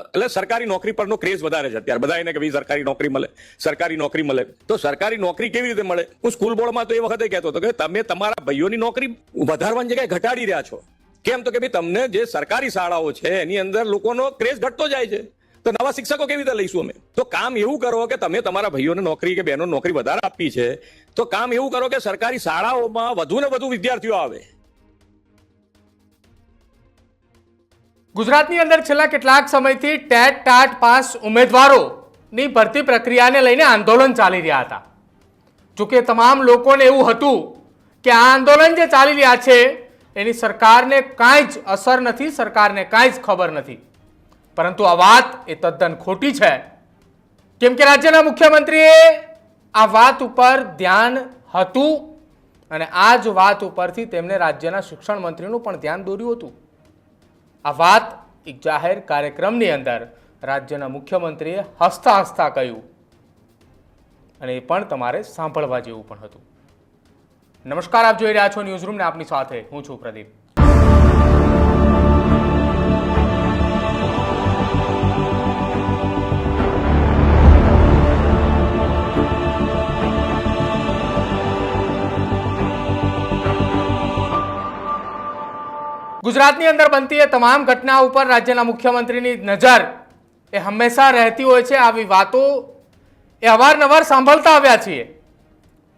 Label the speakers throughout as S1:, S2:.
S1: એટલે સરકારી નોકરી પરનો ક્રેઝ વધારે છે અત્યારે. બધા એને કે ભાઈ સરકારી નોકરી મળે, સરકારી નોકરી મળે. તો સરકારી નોકરી કેવી રીતે મળે? હું સ્કૂલ બોર્ડમાં તો એ વખતે કહેતો હતો કે તમે તમારા ભાઈઓની નોકરી વધારવાની જગ્યાએ ઘટાડી રહ્યા છો. કેમ તો કે ભાઈ તમને જે સરકારી શાળાઓ છે, એની અંદર લોકોનો ક્રેઝ ઘટતો જાય છે. તો નવા શિક્ષકો કેવી રીતે લઈશું અમે? તો કામ એવું કરો કે તમે તમારા ભાઈઓને નોકરી કે બહેનો નોકરી વધારે આપી છે, તો કામ એવું કરો કે સરકારી શાળાઓમાં વધુ ને વધુ વિદ્યાર્થીઓ આવે.
S2: ગુજરાતની અંદર છેલ્લા કેટલાક સમયથી ટેટ, ટાટ પાસ ઉમેદવારોની ભરતી પ્રક્રિયાને લઈને આંદોલન ચાલી રહ્યા હતા. જોકે તમામ લોકોને એવું હતું કે આ આંદોલન જે ચાલી રહ્યા છે, એની સરકારને કાંઈ જ અસર નથી, સરકારને કાંઈ જ ખબર નથી. પરંતુ આ વાત એ તદ્દન ખોટી છે. કેમ કે રાજ્યના મુખ્યમંત્રીએ આ વાત ઉપર ધ્યાન હતું અને આ જ વાત ઉપરથી તેમણે રાજ્યના શિક્ષણ મંત્રીનું પણ ધ્યાન દોર્યું હતું. આ વાત એક જાહેર કાર્યક્રમની અંદર રાજ્યના મુખ્યમંત્રીએ હસતા હસતા કહ્યું. અને એ પણ તમારે સાંભળવા જેવું પણ હતું. નમસ્કાર, આપ જોઈ રહ્યા છો ન્યૂઝરૂમને આપની સાથે હું છું પ્રદીપ. ગુજરાતની અંદર બનતી એ તમામ ઘટના ઉપર રાજ્યના મુખ્યમંત્રીની નજર એ હંમેશા રહેતી હોય છે. આવી વાતો એ અવારનવાર સાંભળતા આવ્યા છીએ.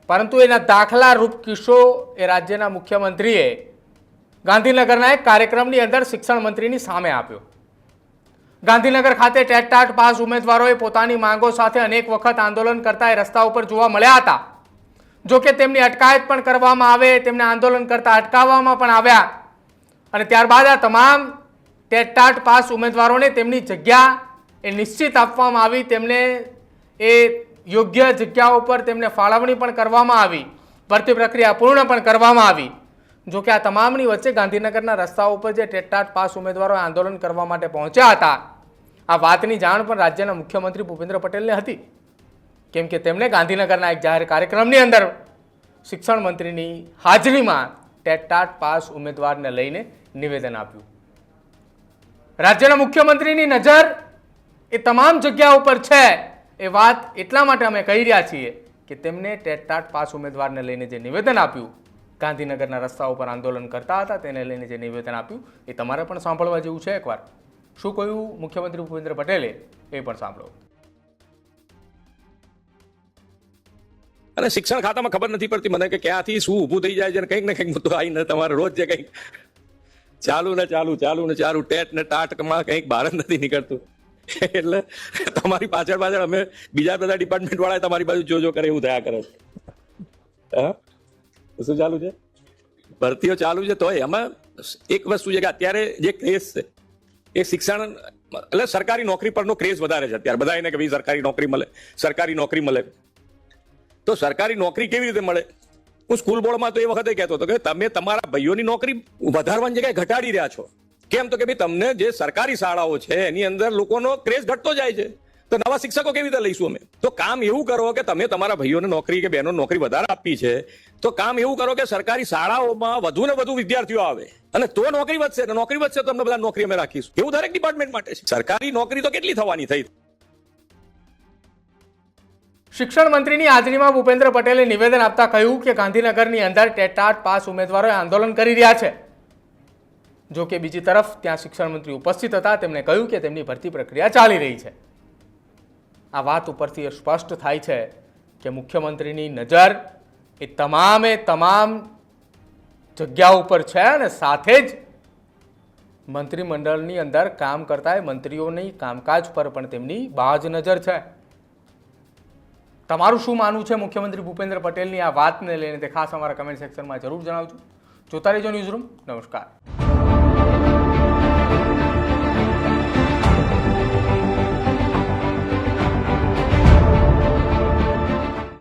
S2: પરંતુ એના દાખલા રૂપ કિસ્સો એ રાજ્યના મુખ્યમંત્રીએ ગાંધીનગરના એક કાર્યક્રમની અંદર શિક્ષણ મંત્રીની સામે આપ્યો. ગાંધીનગર ખાતે ટેટટાટ પાસ ઉમેદવારોએ પોતાની માંગો સાથે અનેક વખત આંદોલન કરતા એ રસ્તા ઉપર જોવા મળ્યા હતા. જોકે તેમની અટકાયત પણ કરવામાં આવે, તેમને આંદોલન કરતા અટકાવવામાં પણ આવ્યા. અને ત્યારબાદ આ તમામ ટેટ ટાટ પાસ ઉમેદવારોને તેમની જગ્યા એ નિશ્ચિત આપવામાં આવી. તેમને એ યોગ્ય જગ્યાઓ પર તેમને ફાળવણી પણ કરવામાં આવી. ભરતી પ્રક્રિયા પૂર્ણ પણ કરવામાં આવી. જો કે આ તમામની વચ્ચે ગાંધીનગરના રસ્તાઓ ઉપર જે ટેટટાટ પાસ ઉમેદવારો આંદોલન કરવા માટે પહોંચ્યા હતા, આ વાતની જાણ પણ રાજ્યના મુખ્યમંત્રી ભૂપેન્દ્ર પટેલને હતી. કેમ કે તેમણે ગાંધીનગરના એક જાહેર કાર્યક્રમની અંદર શિક્ષણ મંત્રીની હાજરીમાં ટેટટાટ પાસ ઉમેદવારને લઈને નિવેદન આપ્યું. રાજ્યના મુખ્યમંત્રીની નજર એ તમામ જગ્યા ઉપર છે. એ વાત એટલા માટે અમે કહી રહ્યા છીએ કે તેમને ટેટટાટ પાસ ઉમેદવારને લઈને જે નિવેદન આપ્યું, ગાંધીનગરના રસ્તા ઉપર આંદોલન કરતા હતા તેને લઈને જે નિવેદન આપ્યું, એ તમારે પણ સાંભળવા જેવું છે એકવાર. શું કહ્યું મુખ્યમંત્રી ભૂપેન્દ્ર પટેલે? એ પણ સાંભળો.
S1: અને શિક્ષણ ખાતામાં ખબર નથી પડતી મને કે ક્યાંથી શું ઊભું થઈ જાય છે કંઈક ને કંઈક મુદ્દો આવીને તમારે રોજ જે કંઈક ચાલુ ને ચાલુ ચાલુ ને ચાલુ. ટેટ ને ટાટમાં કંઈક બહાર નથી નીકળતું. એટલે તમારી પાછળ પાછળ અમે બીજા બધા ડિપાર્ટમેન્ટ વાળા તમારી બાજુ જોજો કરે એવું થયા કરે. હા? શું ચાલુ છે? ભરતીઓ ચાલુ છે તોય એમાં એક વસ્તુ છે કે અત્યારે જે ક્રેઝ છે, એ શિક્ષણ, એટલે સરકારી નોકરી પરનો ક્રેઝ વધારે છે અત્યારે. બધા એને કે ભાઈ સરકારી નોકરી મળે, સરકારી નોકરી મળે. તો સરકારી નોકરી કેવી રીતે મળે? હું સ્કૂલ બોર્ડમાં તો એ વખતે કહેતો હતો કે તમે તમારા ભાઈઓની નોકરી વધારવાની જગ્યાએ ઘટાડી રહ્યા છો. કેમ તો કે ભાઈ તમને જે સરકારી શાળાઓ છે, એની અંદર લોકોનો ક્રેઝ ઘટતો જાય છે. તો નવા શિક્ષકો કેવી રીતે લઈશું અમે? તો કામ એવું કરો કે તમે તમારા ભાઈઓને નોકરી કે બહેનો નોકરી વધારે આપી છે, તો કામ એવું કરો કે સરકારી શાળાઓમાં વધુ ને વધુ વિદ્યાર્થીઓ આવે. અને તો નોકરી વધશે નોકરી વધશે તો તમને બધા નોકરી અમે રાખીશું. એવું દરેક ડિપાર્ટમેન્ટ માટે છે. સરકારી નોકરી તો કેટલી થવાની થઈ.
S2: શિક્ષણ મંત્રીની હાજરીમાં ભૂપેન્દ્ર પટેલે નિવેદન આપતા કહ્યું કે ગાંધીનગરની અંદર ટેટાટ પાસ ઉમેદવારોએ આંદોલન કરી રહ્યા છે. જો કે બીજી તરફ ત્યાં શિક્ષણ મંત્રી ઉપસ્થિત હતા, તેમણે કહ્યું કે તેમની ભરતી પ્રક્રિયા ચાલી રહી છે. આ વાત ઉપરથી એ સ્પષ્ટ થાય છે કે મુખ્યમંત્રીની નજર એ તમામે તમામ જગ્યા ઉપર છે અને સાથે જ મંત્રીમંડળની અંદર કામ કરતા મંત્રીઓની કામકાજ પર પણ તેમની બાજ નજર છે. તમારું શું માનવું છે મુખ્યમંત્રી ભૂપેન્દ્ર પટેલની આ વાતને લઈને તે ખાસ અમારા કમેન્ટ સેક્શનમાં જરૂર જણાવજો. જોતા રહેજો ન્યૂઝ રૂમ નમસ્કાર.